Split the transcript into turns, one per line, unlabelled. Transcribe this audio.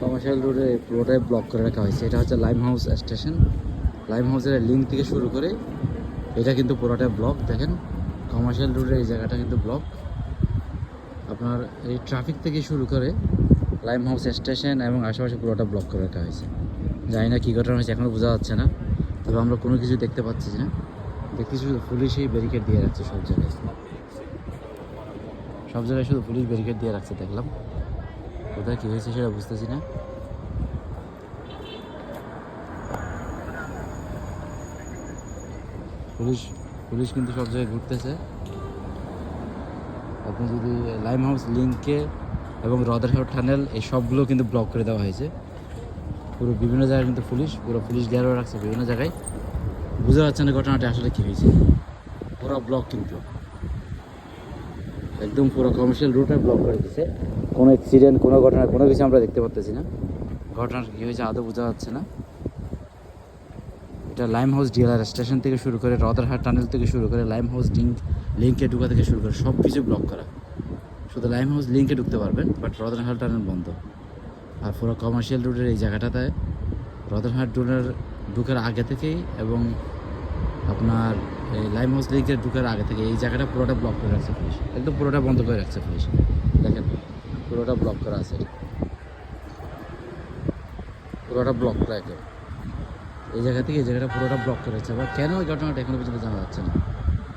Commercial রোডে পুরোটাই block করে রাখা হয়েছে। এটা হচ্ছে লাইম হাউস স্টেশন লাইম হাউসের লিঙ্ক থেকে শুরু করে এটা কিন্তু পুরোটাই ব্লক দেখেন, কমার্শিয়াল রোডের এই জায়গাটা কিন্তু ব্লক আপনার এই ট্রাফিক থেকে শুরু করে লাইম হাউস স্টেশন এবং আশেপাশে পুরোটা ব্লক করে রাখা হয়েছে। জানি না কী ঘটনা হয়েছে এখনও বোঝা যাচ্ছে না। তবে আমরা কোনো কিছু দেখতে পাচ্ছি না। দেখতে শুধু পুলিশই ব্যারিকেড দিয়ে রাখছে সব জায়গায়। সব জায়গায় শুধু পুলিশ ব্যারিকেড দিয়ে রাখছে, দেখলাম। কোথায় কী হয়েছে সেটা বুঝতেছি না। পুলিশ পুলিশ কিন্তু সব জায়গায় ঘুরতেছে। আপনি যদি লাইম হাউস লিঙ্কে এবং রদারহাট টানেল এই সবগুলো কিন্তু ব্লক করে দেওয়া হয়েছে। পুরো বিভিন্ন জায়গায় কিন্তু পুলিশ, পুরো পুলিশ গেরো রাখছে বিভিন্ন জায়গায়। বোঝা যাচ্ছে না ঘটনাটা আসলে কী হয়েছে। পুরো ব্লক কিন্তু। একদম পুরো কমার্শিয়াল রুটে ব্লক করে দিছে। কোনো অ্যাক্সিডেন্ট কোনো ঘটনা, কোনো কিছু আমরা দেখতে পারতেছি না। ঘটনাটা কী হয়েছে আদৌ বোঝা যাচ্ছে না। এটা লাইম হাউস ডিএলআর স্টেশন থেকে শুরু করে রদারহাট টানেল থেকে শুরু করে লাইম হাউস লিঙ্ক লিঙ্কে ঢুকা থেকে শুরু করে সব কিছু ব্লক করা। শুধু লাইম হাউস লিঙ্কে ঢুকতে পারবেন বাট রদারহাট টানেল বন্ধ। আর পুরো কমার্শিয়াল রুটের এই জায়গাটাতে রদারহাট রোডের ঢুকার আগে থেকেই এবং আপনার লাইম হাউস লিঙ্কের ঢুকার আগে থেকে এই জায়গাটা পুরোটা ব্লক করে রাখছে পুলিশ একদম পুরোটা বন্ধ করে রাখছে পুলিশ দেখেন, পুরোটা ব্লক করা আছে। পুরোটা ব্লক করা একদম এই জায়গা থেকে এই জায়গাটা পুরোটা ব্লক করে রাখছে। আবার কেন ওই ঘটনাটা এখনও পর্যন্ত জানা যাচ্ছে না?